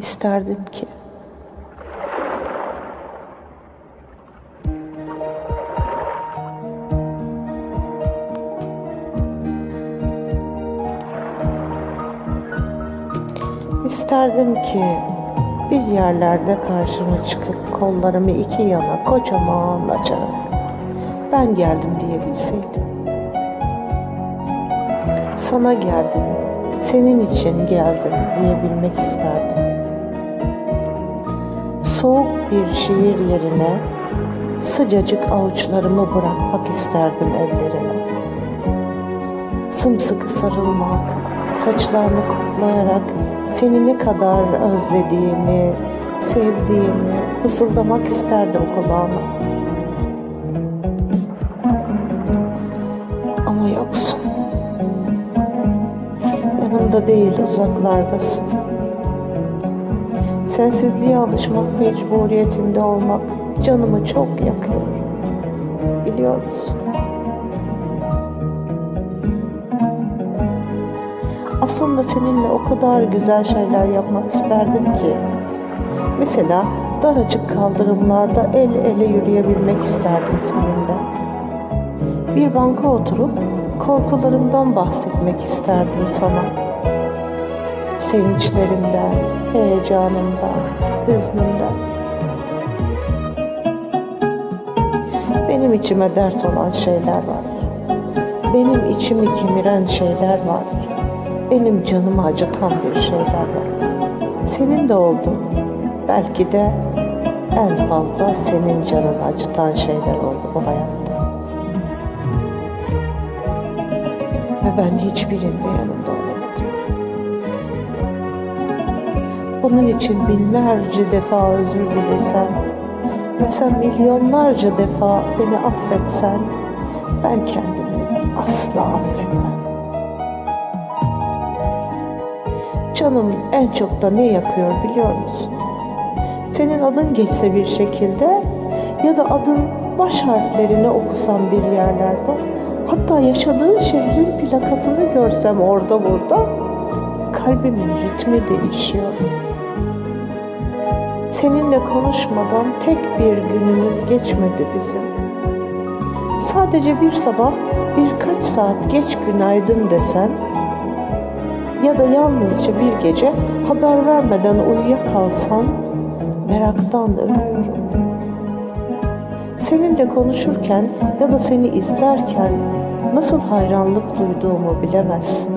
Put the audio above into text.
İsterdim ki İsterdim ki bir yerlerde karşıma çıkıp kollarımı iki yana kocaman açarak ben geldim diyebilseydim. Sana geldim, senin için geldim diyebilmek isterdim. Bir şiir yerine sıcacık avuçlarımı bırakmak isterdim ellerine. Sımsıkı sarılmak, saçlarını koklayarak seni ne kadar özlediğimi, sevdiğimi fısıldamak isterdim kulağına. Ama yoksun. Yanımda değil uzaklardasın. Sensizliğe alışmak mecburiyetinde olmak canımı çok yakıyor. Biliyor musun? Aslında seninle o kadar güzel şeyler yapmak isterdim ki. Mesela daracık kaldırımlarda el ele yürüyebilmek isterdim seninle. Bir banka oturup korkularımdan bahsetmek isterdim sana. Sevinçlerimden, heyecanımdan, hüznümden. Benim içime dert olan şeyler var. Benim içimi kemiren şeyler var. Benim canımı acıtan bir şeyler var. Senin de oldu. Belki de en fazla senin canını acıtan şeyler oldu bu hayatta. Ve ben hiçbirinde yanında Bunun için binlerce defa özür dilesem ve sen milyonlarca defa beni affetsen ben kendimi asla affetmem. Canım en çok da ne yakıyor biliyor musun? Senin adın geçse bir şekilde ya da adın baş harflerini okusam bir yerlerde hatta yaşadığın şehrin plakasını görsem orada burada kalbimin ritmi değişiyor. Seninle konuşmadan tek bir günümüz geçmedi bizim. Sadece bir sabah birkaç saat geç günaydın desen ya da yalnızca bir gece haber vermeden uyuyakalsan meraktan ölüyorum. Seninle konuşurken ya da seni izlerken nasıl hayranlık duyduğumu bilemezsin.